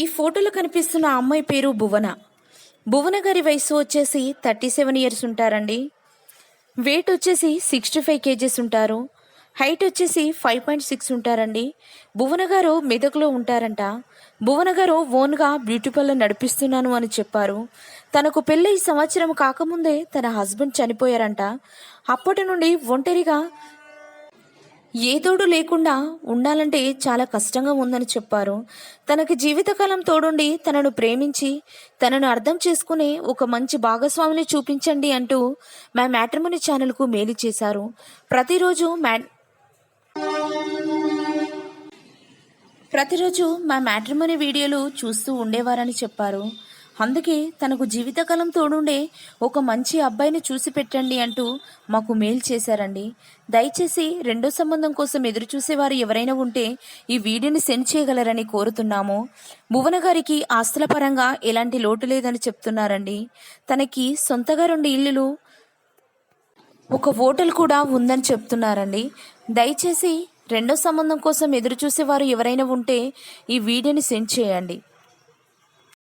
ఈ ఫోటోలో కనిపిస్తున్న అమ్మాయి పేరు భువన. భువన గారి వయసు వచ్చేసి థర్టీ సెవెన్ ఇయర్స్ ఉంటారండి. వెయిట్ వచ్చేసి సిక్స్టీ ఫైవ్ కేజెస్ ఉంటారు. హైట్ వచ్చేసి ఫైవ్ పాయింట్ సిక్స్ ఉంటారండి. భువన గారు మెదక్లో ఉంటారంట. భువన గారు ఓన్గా బ్యూటీ పార్లర్ నడిపిస్తున్నాను అని చెప్పారు. తనకు పెళ్ళి సంవత్సరం కాకముందే తన హస్బెండ్ చనిపోయారంట. అప్పటి నుండి ఒంటరిగా ఏ తోడు లేకుండా ఉండాలంటే చాలా కష్టంగా ఉందని చెప్పారు. తనకి జీవితకాలం తోడుండి తనను ప్రేమించి తనను అర్థం చేసుకునే ఒక మంచి భాగస్వామిని చూపించండి అంటూ మా మ్యాట్రిమోని ఛానల్కు మేలు చేశారు. ప్రతిరోజు మ్యా ప్రతిరోజు మా మ్యాట్రిమోని వీడియోలు చూస్తూ ఉండేవారని చెప్పారు. అందుకే తనకు జీవితకాలం తోడుండే ఒక మంచి అబ్బాయిని చూసి పెట్టండి అంటూ మాకు మెయిల్ చేశారండి. దయచేసి రెండో సంబంధం కోసం ఎదురు చూసేవారు ఎవరైనా ఉంటే ఈ వీడియోని సెండ్ చేయగలరని కోరుతున్నాము. భువన గారికి ఆస్తుల పరంగా ఎలాంటి లోటు లేదని చెప్తున్నారండి. తనకి సొంతగా రెండు ఇల్లులు ఒక హోటల్ కూడా ఉందని చెప్తున్నారండి. దయచేసి రెండో సంబంధం కోసం ఎదురు చూసేవారు ఎవరైనా ఉంటే ఈ వీడియోని సెండ్ చేయండి.